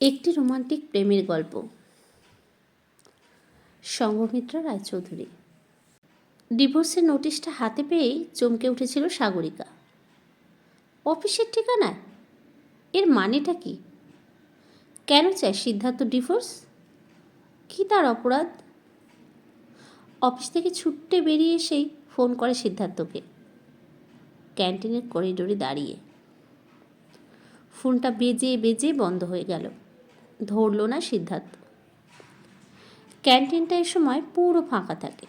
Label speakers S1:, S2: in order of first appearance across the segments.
S1: একটি রোমান্টিক প্রেমের গল্প। সঙ্গমিত্রা রায়চৌধুরী। ডিভোর্সের নোটিশটা হাতে পেয়েই চমকে উঠেছিল সাগরিকা। অফিসের ঠিকানায়? এর মানেটা কি? কেন চায় সিদ্ধার্থ ডিভোর্স? কি তার অপরাধ? অফিস থেকে ছুট্টে বেরিয়ে এসেই ফোন করে সিদ্ধার্থকে। ক্যান্টিনের করিডোরে দাঁড়িয়ে। ফোনটা বেজে বেজে বন্ধ হয়ে গেল। ধরল না সিদ্ধার্থ। ক্যান্টিনটা এ সময় পুরো ফাঁকা থাকে।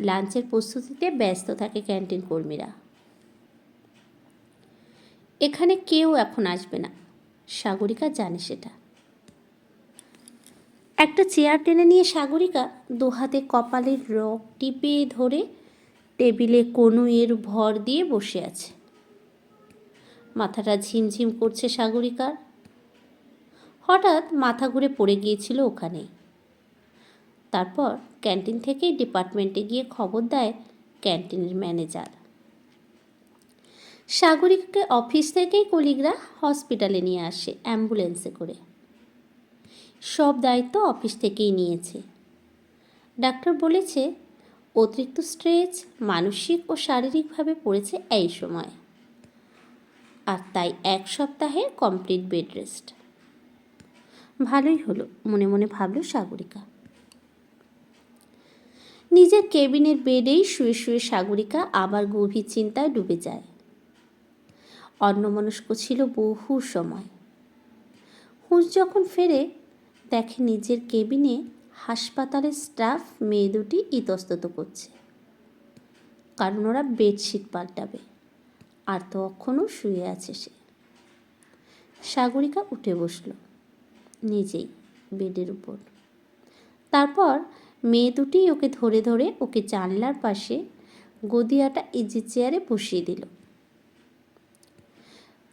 S1: লাঞ্চের প্রস্তুতিতে ব্যস্ত থাকে ক্যান্টিন কর্মীরা। এখানে কেউ এখন আসবে না। সাগরিকা জানে সেটা। একটা চেয়ার টেনে নিয়ে সাগরিকা দুহাতে কপালের রক টিপে ধরে টেবিলে কনুইয়ের ভর দিয়ে বসে আছে। মাথাটা ঝিমঝিম করছে সাগরিকার। হঠাৎ মাথা ঘুরে পড়ে গিয়েছিল ওখানে। তারপর ক্যান্টিন থেকেই ডিপার্টমেন্টে গিয়ে খবর দেয় ক্যান্টিনের ম্যানেজার। সাগরিককে অফিস থেকেই কলিগরা হসপিটালে নিয়ে আসে অ্যাম্বুলেন্সে করে। সব দায়িত্ব অফিস থেকেই নিয়েছে। ডাক্তার বলেছে, অতিরিক্ত স্ট্রেচ, মানসিক ও শারীরিকভাবে পড়েছে এই সময়। আর তাই এক সপ্তাহের কমপ্লিট বেড রেস্ট। ভালোই হলো, মনে মনে ভাবল সাগরিকা। নিজের কেবিনের বেডেই শুয়ে শুয়ে সাগরিকা আবার গভীর চিন্তায় ডুবে যায়। অন্যমনস্ক ছিল বহু সময়। হুঁশ যখন ফেরে, দেখে নিজের কেবিনে হাসপাতালের স্টাফ মেয়ে দুটি ইতস্তত করছে। কারণ ওরা বেডশিট পাল্টাবে, আর তখনও শুয়ে আছে সে। সাগরিকা উঠে বসল। নিজেই বেডের উপর। তারপর মেয়ে দুটি ওকে ধরে ধরে ওকে জানলার পাশে গদিয়াটা ইজি চেয়ারে বসিয়ে দিল।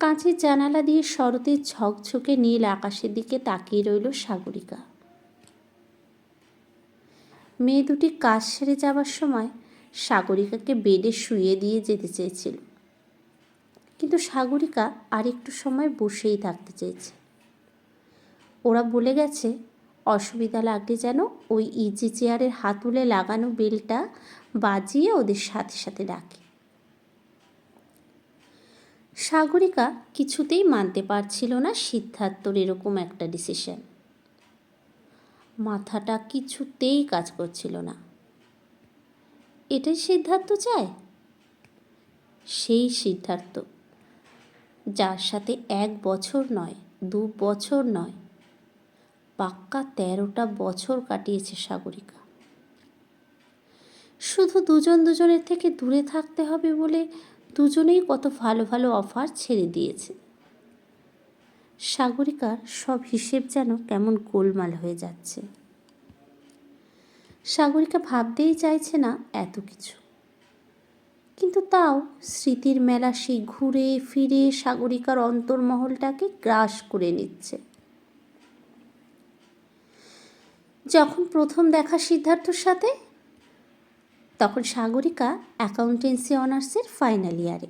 S1: কাঁচের জানালা দিয়ে শরতের ঝকঝকে নীল আকাশের দিকে তাকিয়ে রইল সাগরিকা। মেয়ে দুটি কাজ সেরে যাবার সময় সাগরিকাকে বেডে শুয়ে দিয়ে যেতে চেয়েছিল। কিন্তু সাগরিকা আর একটু সময় বসেই থাকতে চেয়েছে। ওরা বলে গেছে, অসুবিধা লাগলে যেন ওই ইজি চেয়ারের হাতুলে লাগানো বেলটা বাজিয়ে ওদের সাথে সাথে ডাকে সাগরিকা কিছুতেই মানতে পারছিল না সিদ্ধার্থর এরকম একটা ডিসিশন মাথাটা কিছুতেই কাজ করছিল না। এটাই সিদ্ধার্থ চায়? সেই সিদ্ধার্থ, যার সাথে এক বছর নয়, দু বছর নয় পাক্কা তেরোটা বছর কাটিয়েছে সাগরিকা। শুধু দুজন দুজনের থেকে দূরে থাকতে হবে বলে দুজনেই কত ভালো ভালো অফার ছেড়ে দিয়েছে। সাগরিকার সব হিসেব যেন কেমন গোলমাল হয়ে যাচ্ছে। সাগরিকা ভাবতেই চাইছে না এত কিছু। কিন্তু তাও স্মৃতির মেলা সেই ঘুরে ফিরে সাগরিকার অন্তর্মহলটাকে গ্রাস করে নিচ্ছে। যখন প্রথম দেখা সিদ্ধার্থর সাথে, তখন সাগরিকা অ্যাকাউন্টেন্সি অনার্সের ফাইনাল ইয়ারে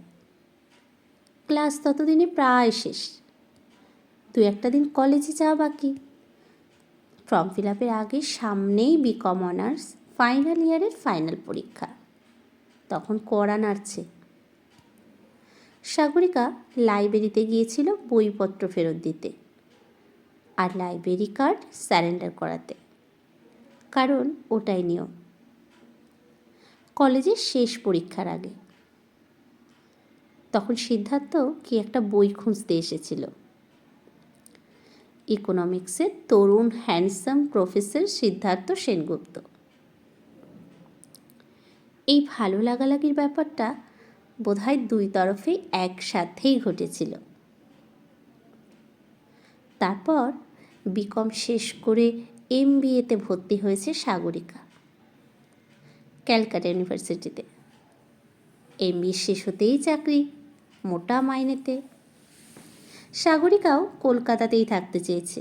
S1: ক্লাস ততদিনে প্রায় শেষ। দু একটা দিন কলেজে যাওয়া বাকি। ফর্ম ফিল আপের আগে সামনেই বিকম অনার্স ফাইনাল ইয়ারের ফাইনাল পরীক্ষা। তখন কড়া নাড়ছে। সাগরিকা লাইব্রেরিতে গিয়েছিল বইপত্র ফেরত দিতে আর লাইব্রেরি কার্ড স্যারেন্ডার করাতে। কারণ ওটাই নিয়ম। কলেজের শেষ পরীক্ষার আগে। তখন সিদ্ধার্থ কি একটা বই খুঁজতে এসেছিল। ইকোনমিক্সের তরুণ হ্যান্ডসাম প্রফেসর সিদ্ধার্থ সেনগুপ্ত। এই ভালো লাগালাগির ব্যাপারটা বোধহয় দুই তরফে একসাথেই ঘটেছিল। তারপর বিকম শেষ করে এম বিএতে ভর্তি হয়েছে সাগরিকা, ক্যালকাটা ইউনিভার্সিটিতে। এম বি শেষ হতেই চাকরি, মোটা মাইনেতে। সাগরিকাও কলকাতাতেই থাকতে চেয়েছে,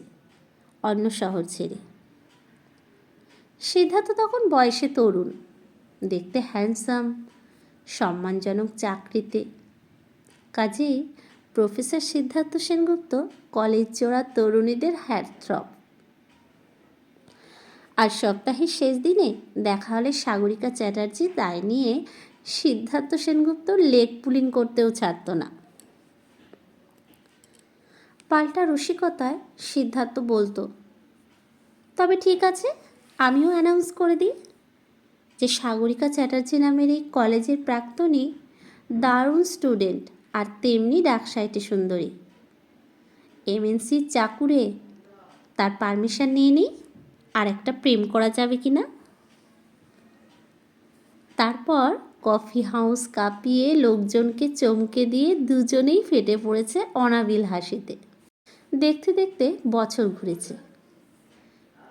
S1: অন্য শহর ছেড়ে। সিদ্ধার্থ তখন বয়সে তরুণ, দেখতে হ্যান্ডসাম সম্মানজনক চাকরিতে। কাজেই প্রফেসর সিদ্ধার্থ সেনগুপ্ত কলেজ চোরা তরুণীদের হ্যারথ্রপ আর সপ্তাহের শেষ দিনে দেখা হলে সাগরিকা চ্যাটার্জি দায় নিয়ে সিদ্ধার্থ সেনগুপ্ত লেগ পুলিং করতেও ছাড়ত না। পাল্টা রসিকতায় সিদ্ধার্থ বলতো, তবে ঠিক আছে, আমিও অ্যানাউন্স করে দিই যে সাগরিকা চ্যাটার্জি নামের এই কলেজের প্রাক্তনী দারুণ স্টুডেন্ট আর তেমনি ডাকসাইটে সুন্দরী। এমএনসির চাকুরে তার পারমিশন নিয়ে নিই আর একটা প্রেম করা যাবে কি না? তারপর কফি হাউস কাঁপিয়ে লোকজনকে চমকে দিয়ে দুজনেই ফেটে পড়েছে অনাবিল হাসিতে। দেখতে দেখতে বছর ঘুরেছে।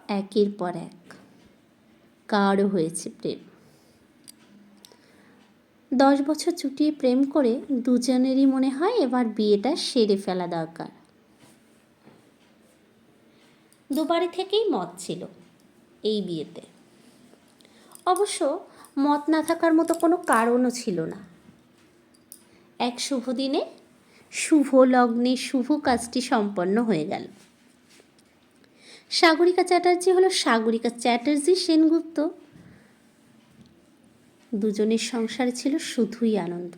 S1: একের পর এক কারও হয়েছে প্রেম। দশ বছর চুটিয়ে প্রেম করে দুজনেরই মনে হয় এবার বিয়েটা সেরে ফেলা দরকার। দুবারে থেকেই মত ছিল এই বিয়েতে। অবশ্য মত না থাকার মতো কোনো কারণও ছিল না। এক শুভ দিনে শুভ লগ্নে শুভ কাজটি সম্পন্ন হয়ে গেল। সাগরিকা চ্যাটার্জি হলো সাগরিকা চ্যাটার্জি সেনগুপ্ত। দুজনের সংসারে ছিল শুধুই আনন্দ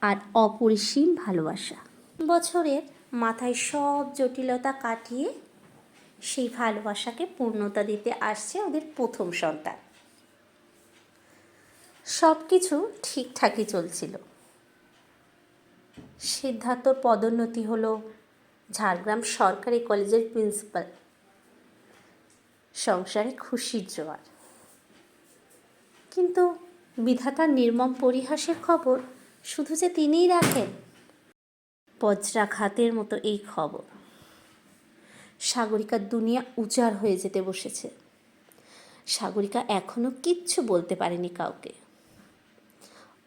S1: আর অপরিসীম ভালোবাসা। বছরের মাথায় সব জটিলতা কাটিয়ে সেই ভালোবাসাকে পূর্ণতা দিতে আসছে ওদের প্রথম সন্তান। সব কিছু ঠিকঠাকই চলছিল। সিদ্ধার্থর পদোন্নতি হলো ঝাড়গ্রাম সরকারি কলেজের প্রিন্সিপাল। সংসারে খুশির জোয়ার। কিন্তু বিধাতার নির্মম পরিহাসের খবর শুধু যে তিনিই রাখেন, বজ্রাঘাতের মতো এই খবর। সাগরিকার দুনিয়া উজাড় হয়ে যেতে বসেছে। সাগরিকা এখনও কিচ্ছু বলতে পারেনি কাউকে।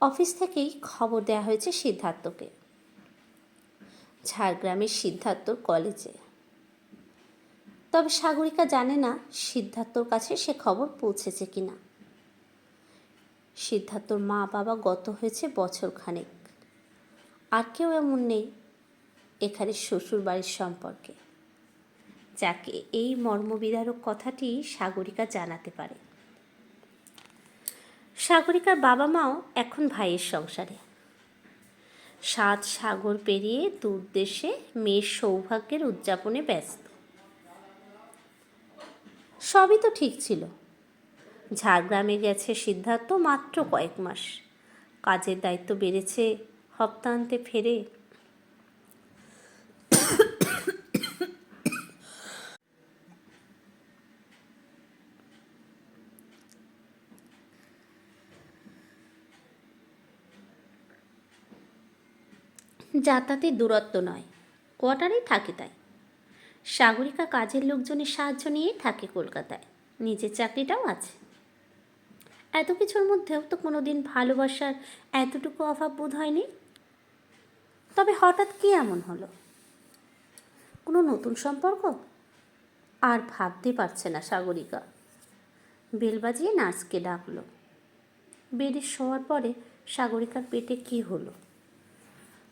S1: অফিস থেকেই খবর দেওয়া হয়েছে সিদ্ধার্থকে। ঝাড়গ্রামের সিদ্ধার্থর কলেজে। তবে সাগরিকা জানে না সিদ্ধার্থর কাছে সে খবর পৌঁছেছে কিনা। সিদ্ধার্থর মা বাবা গত হয়েছে বছর খানেক আর কেউ এমন নেই, এখানে শ্বশুর বাড়ির সম্পর্কে। যাকে এই মর্মবিদারক কথাটি সাগরিকা জানাতে পারে। সাগরিকার বাবা মাও এখন ভাইয়ের সংসারে। সাত সাগর পেরিয়ে দূর দেশে মেয়ের সৌভাগ্যের উদযাপনে ব্যস্ত। সবই তো ঠিক ছিল। ঝাড়গ্রামে গেছে সিদ্ধার্থ মাত্র কয়েক মাস। কাজের দায়িত্ব বেড়েছে হপ্তান্তে ফেরে যাতায়াতের দূরত্ব নয় কোয়ার্টারেই থাকে তাই। সাগরিকা কাজের লোকজনের সাহায্য নিয়েই থাকে কলকাতায়, নিজের চাকরিটাও আছে। এত কিছুর মধ্যেও তো কোনো দিন ভালোবাসার এতটুকু অভাব বোধ হয়নি। তবে হঠাৎ কি এমন হলো? কোনো নতুন সম্পর্ক? আর ভাবতে পারছে না সাগরিকা। বেল বাজিয়ে নার্সকে ডাকলো। বেডে শোয়ার পরে সাগরিকার পেটে কি হলো?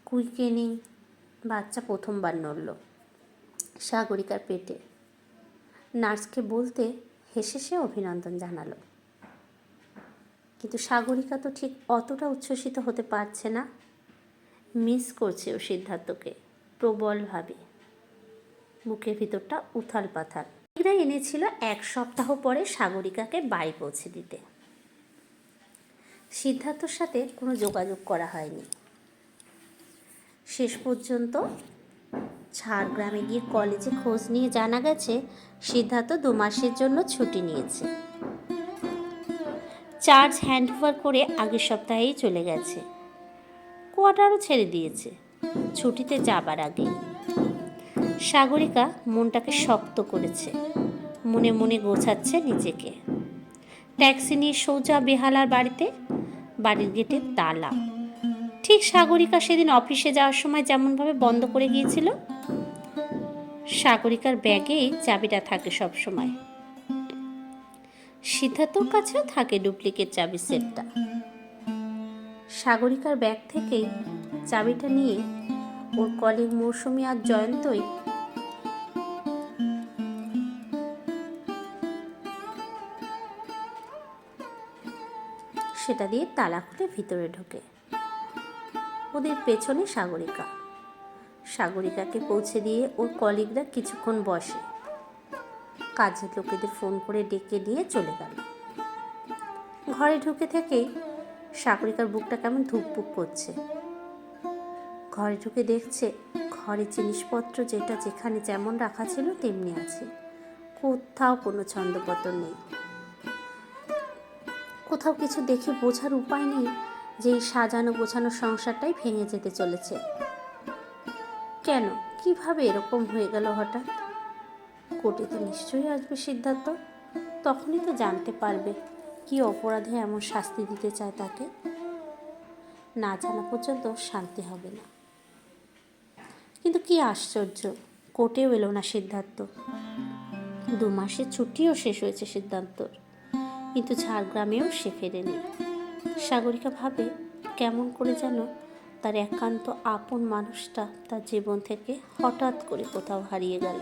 S1: কুইকেনিং বাচ্চা প্রথমবার নড়ল সাগরিকার পেটে। নার্সকে বলতে হেসে সে অভিনন্দন জানালো। কিন্তু সাগরিকা তো ঠিক অতটা উচ্ছ্বসিত হতে পারছে না। মিস করছে ও সিদ্ধার্থকে প্রবলভাবে। বুকের ভিতরটা উথাল পাথাল। এরা এনেছিল এক সপ্তাহ পরে সাগরিকাকে বাড়ি পৌঁছে দিতে। সিদ্ধার্থর সাথে কোনো যোগাযোগ করা হয়নি। শেষ পর্যন্ত ঝাড়গ্রামে গিয়ে কলেজে খোঁজ নিয়ে জানা গেছে সিদ্ধার্থ দু মাসের জন্য ছুটি নিয়েছে। চার্জ হ্যান্ডওভার করে আগের সপ্তাহেই চলে গেছে। কোয়ার্টারও ছেড়ে দিয়েছে। ছুটিতে যাবার আগে। সাগরিকা মনটাকে শক্ত করেছে। মনে মনে গোছাচ্ছে নিজেকে। ট্যাক্সি নিয়ে সোজা বেহালার বাড়িতে, বাড়ির গেটে তালা। ঠিক সাগরিকা সেদিন অফিসে যাওয়ার সময় যেমনভাবে বন্ধ করে গিয়েছিল, সাগরিকার ব্যাগেই চাবিটা থাকে সব সময়। সিদ্ধার্থর কাছেও থাকে ডুপ্লিকেট চাবি সেটটা। সাগরিকার ব্যাগ থেকেই চাবিটা নিয়ে ওর কলিগ মৌসুমি আর জয়ন্তই সেটা দিয়ে তালা খুলে ভিতরে ঢোকে। ওদের পেছনে সাগরিকা। সাগরিকাকে পৌঁছে দিয়ে ওর কলিগরা কিছুক্ষণ বসে। কাজের লোকেদের ফোন করে ডেকে নিয়ে চলে গেল। ঘরে ঢুকে থেকেই সাগরিকার বুকটা কেমন ধুকপুক করছে। ঘরে ঢুকে দেখছে ঘরের জিনিসপত্র যেটা যেখানে যেমন রাখা ছিল তেমনি আছে। কোথাও কোনো ছন্দপতন নেই। কোথাও কিছু দেখে বোঝার উপায় নেই। যে এই সাজানো গোছানো সংসারটাই ভেঙে যেতে চলেছে। কেন? কীভাবে এরকম হয়ে গেল হঠাৎ? কোর্টে তো নিশ্চয়ই আসবে সিদ্ধার্থ। তখনই তো জানতে পারবে কি অপরাধে এমন শাস্তি দিতে চায় তাকে। না জানা পর্যন্ত শান্তি হবে না। কিন্তু কি আশ্চর্য, কোর্টেও এলো না সিদ্ধার্থ। দু মাসের ছুটিও শেষ হয়েছে সিদ্ধান্তর। কিন্তু ঝাড়গ্রামেও সে ফেরেনি। সাগরিকা ভাবে কেমন করে যেন তার একান্ত আপন মানুষটা তার জীবন থেকে হঠাৎ করে কোথাও হারিয়ে গেল।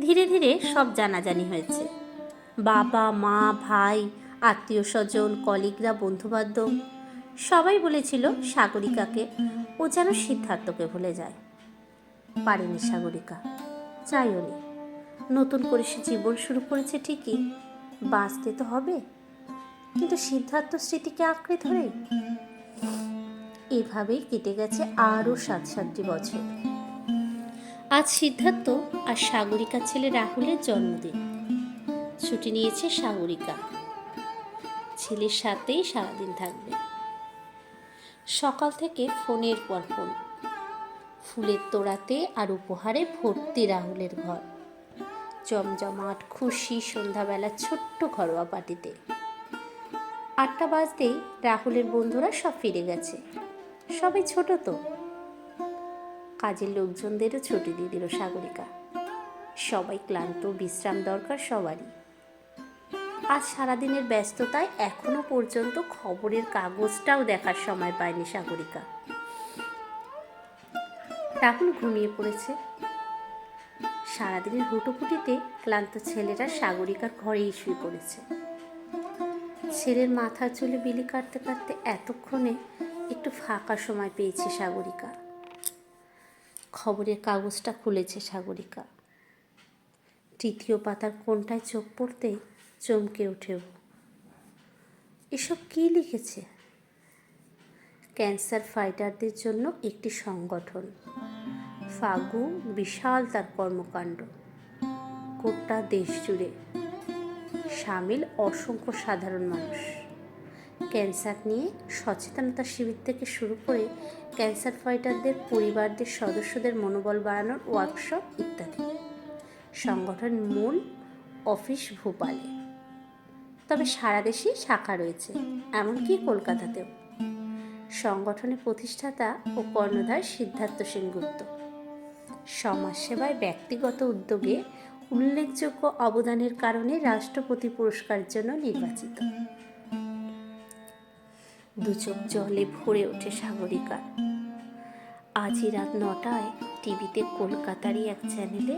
S1: ধীরে ধীরে সব জানাজানি হয়েছে। বাবা, মা, ভাই, আত্মীয় স্বজন, কলিগরা, বন্ধুবান্ধব, সবাই বলেছিল সাগরিকাকে ও যেন সিদ্ধার্থকে ভুলে যায়। পারেনি সাগরিকা চাইও নতুন করে সে জীবন শুরু করেছে ঠিকই, বাঁচতে তো হবে। কিন্তু সিদ্ধার্থ স্মৃতিকে আঁকড়ে ধরে? এভাবেই কেটে গেছে আরও সাত সাতটি বছর। আজ সিদ্ধার্থ আর সাগরিকার ছেলে রাহুলের জন্মদিন। ছুটি নিয়েছে সাগরিকা। ছেলের সাথেই সারাদিন থাকবে। সকাল থেকে ফোনের পর ফোন। ফুলের তোড়াতে আর উপহারে ভর্তি রাহুলের ঘর। জমজমাট, খুশি সন্ধ্যাবেলা ছোট্ট ঘরোয়া পার্টিতে। আটটা বাজতেই রাহুলের বন্ধুরা সব ফিরে গেছে। সবাই ছোট তো। কাজের লোকজনদেরও ছুটি দিয়ে দিল সাগরিকা। সবাই ক্লান্ত, বিশ্রাম দরকার সবারই। আজ সারাদিনের ব্যস্ততায় এখনও পর্যন্ত খবরের কাগজটাও দেখার সময় পায়নি সাগরিকা। রাহুল ঘুমিয়ে পড়েছে। সারাদিনের হুটোপুটিতে ক্লান্ত ছেলেরা সাগরিকার ঘরেই শুয়ে পড়েছে। ছেলের মাথার চুলে বিলি কাটতে কাটতে এতক্ষণে একটু ফাঁকা সময় পেয়েছে সাগরিকা। খবরের কাগজটা খুলেছে সাগরিকা। তৃতীয় পাতার কোনটায় চোখ পড়তেই চমকে উঠেও এসব কি লিখেছে? ক্যান্সার ফাইটারদের জন্য একটি সংগঠন। ফাগু বিশাল তার কর্মকাণ্ড। গোটা দেশ জুড়ে সামিল অসংখ্য সাধারণ মানুষ। ক্যান্সার নিয়ে সচেতনতা শিবির থেকে শুরু করে ক্যান্সার ফাইটারদের, পরিবারদের, সদস্যদের মনোবল বাড়ানোর ওয়ার্কশপ ইত্যাদি। সংগঠন মূল অফিস ভোপালে। তবে সারা দেশেই শাখা রয়েছে, এমনকি কলকাতাতেও। সংগঠনের প্রতিষ্ঠাতা ও কর্ণধার সিদ্ধার্থ সেনগুপ্ত। সমাজসেবায় ব্যক্তিগত উদ্যোগে উল্লেখযোগ্য অবদানের কারণে রাষ্ট্রপতি পুরস্কারের জন্য নির্বাচিত। দুচোখ জলে ভরে ওঠে সাগরিকার আজই রাত নটায় টিভিতে কলকাতারই এক চ্যানেলে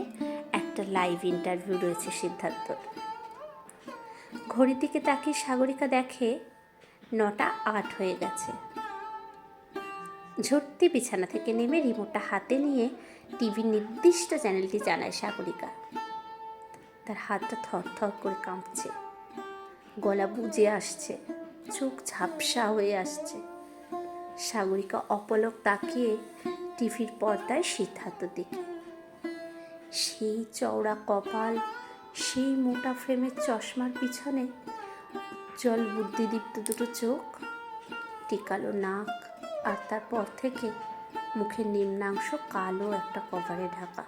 S1: একটা লাইভ ইন্টারভিউ রয়েছে সিদ্ধার্থর ঘড়ির দিকে তাকিয়ে সাগরিকা দেখে নটা আট হয়ে গেছে। ঝটতি বিছানা থেকে নেমে রিমোটটা হাতে নিয়ে টিভির নির্দিষ্ট চ্যানেলটি জানায় সাগরিকা। তার হাতটা থরথর করে কাঁপছে। গলা বুঝে আসছে, চোখ ঝাপসা হয়ে আসছে। সাগরিকা অপলক তাকিয়ে টিভির পর্দায় সিদ্ধার্থ দিকে সেই চওড়া কপাল, সেই মোটা ফ্রেমের চশমার পিছনে উজ্জ্বল বুদ্ধিদীপ্ত দুটো চোখ, টিকালো নাক আর তারপর থেকে মুখের নিম্নাংশ কালো একটা কভারে ঢাকা।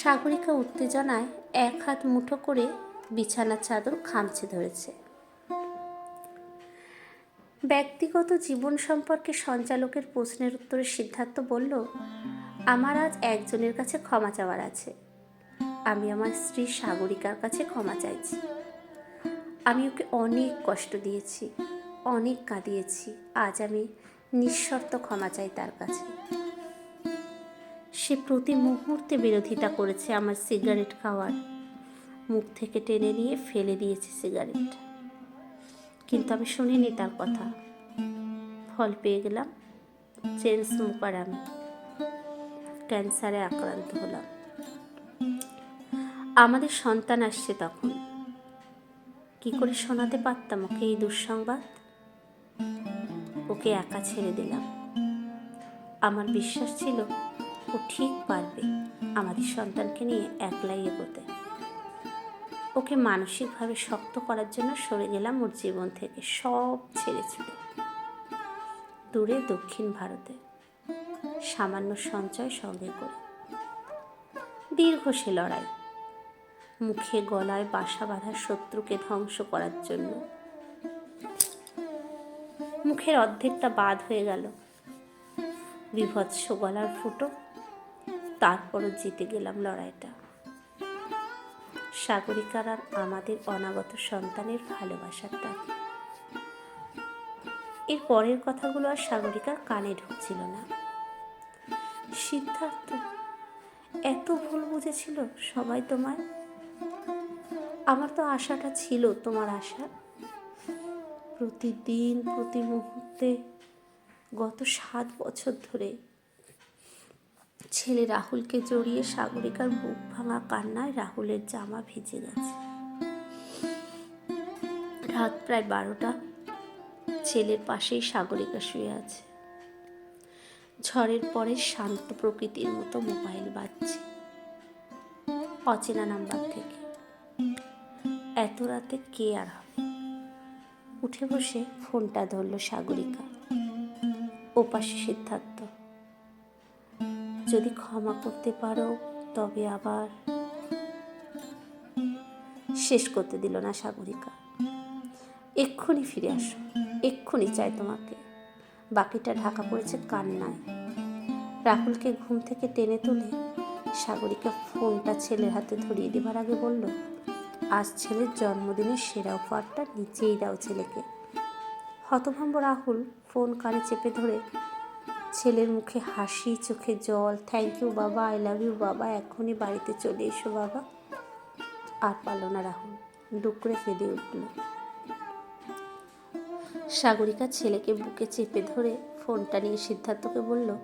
S1: সাগরিকা উত্তেজনায় এক হাত মুঠো করে বিছানার চাদর খামচে ধরেছে। ব্যক্তিগত জীবন সম্পর্কে সঞ্চালকের প্রশ্নের উত্তরে সিদ্ধার্থ বলল, আমার আজ একজনের কাছে ক্ষমা চাওয়ার আছে। আমি আমার স্ত্রী সাগরিকার কাছে ক্ষমা চাইছি। আমি ওকে অনেক কষ্ট দিয়েছি, অনেক কাঁদিয়েছি। আজ আমি নিঃশর্ত ক্ষমা চাই তার কাছে। সে প্রতি মুহূর্তে বিরোধিতা করেছে আমার সিগারেট খাওয়ার। মুখ থেকে টেনে নিয়ে ফেলে দিয়েছে সিগারেট। কিন্তু আমি শুনিনি তার কথা। ফল পেয়ে গেলাম, চেন স্মোকার আমি। ক্যান্সারে আক্রান্ত হলাম। আমাদের সন্তান আসছে তখন। কি করে শোনাতে পারতাম ওকে এই দুঃসংবাদ? ওকে একা ছেড়ে দিলাম। আমার বিশ্বাস ছিল ও ঠিক পারবে আমাদের সন্তানকে নিয়ে একলাই এগোতে। ওকে মানসিকভাবে শক্ত করার জন্য সরে গেলাম ওর জীবন থেকে, সব ছেড়ে ছুড়ে দূরে দক্ষিণ ভারতে সামান্য সঞ্চয় সঙ্গে করে। দীর্ঘ সে লড়াই। মুখে গলায় বাসা বাঁধা শত্রুকে ধ্বংস করার জন্য। মুখের অর্ধেকটা বাদ হয়ে গেল। বিভৎস গলার ফুটো তারপরও জিতে গেলাম লড়াইটা। সাগরিকার আর আমাদের অনাগত সন্তানের ভালোবাসার এর পরের কথাগুলো আর সাগরিকার কানে ঢুকছিল না। সিদ্ধার্থ, এত ভুল বুঝেছিল সবাই তোমায়? আমার তো আশাটা ছিল তোমার আশা। প্রতিদিন, প্রতি মুহূর্তে গত সাত বছর ধরে ছেলে রাহুলকে জড়িয়ে সাগরিকার বুক ভাঙা কান্নায় রাহুলের জামা ভিজে গেছে। রাত প্রায় বারোটা, ছেলের পাশেই সাগরিকা শুয়ে আছে। ঝড়ের পরে শান্ত প্রকৃতির মতো মোবাইল বাজছে। অচেনা নাম্বার থেকে। এত রাতে কে আর হবে? উঠে বসে ফোনটা ধরল সাগরিকা। ওপাশে সিদ্ধার্থ। যদি ক্ষমা করতে পারো, তবে আবার শেষ করতে দিল না সাগরিকা। এক্ষুনি ফিরে আসো, এক্ষুনি চাই তোমাকে। বাকিটা ঢাকা পড়েছে কান্নায়। রাহুলকে ঘুম থেকে টেনে তুলে সাগরিকা ফোনটা ছেলের হাতে ধরিয়ে দেবার আগে বলল, আজ ছেলের জন্মদিনের সেরা উপহারটা নিচেই দাও ছেলেকে। হতভম্ব রাহুল ফোন কানে চেপে ধরে ছেলের মুখে হাসি, চোখে জল। থ্যাংক ইউ বাবা। আই লাভ ইউ বাবা। এখনই বাড়িতে চলে এসো, বাবা। আর পারল না, রাহুল। ডুকরে কেঁদে উঠল। সাগরিকা ছেলেকে বুকে চেপে ধরে ফোনটা নিয়ে সিদ্ধার্থকে বলল,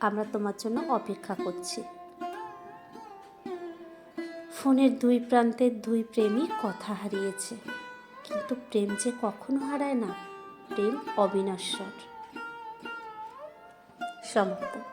S1: আমরা তোমার জন্য অপেক্ষা করছি। ফোনের দুই প্রান্তের দুই প্রেমী কথা হারিয়েছে। কিন্তু প্রেম যে কখনো হারায় না, প্রেম অবিনশ্বর। সমাপ্ত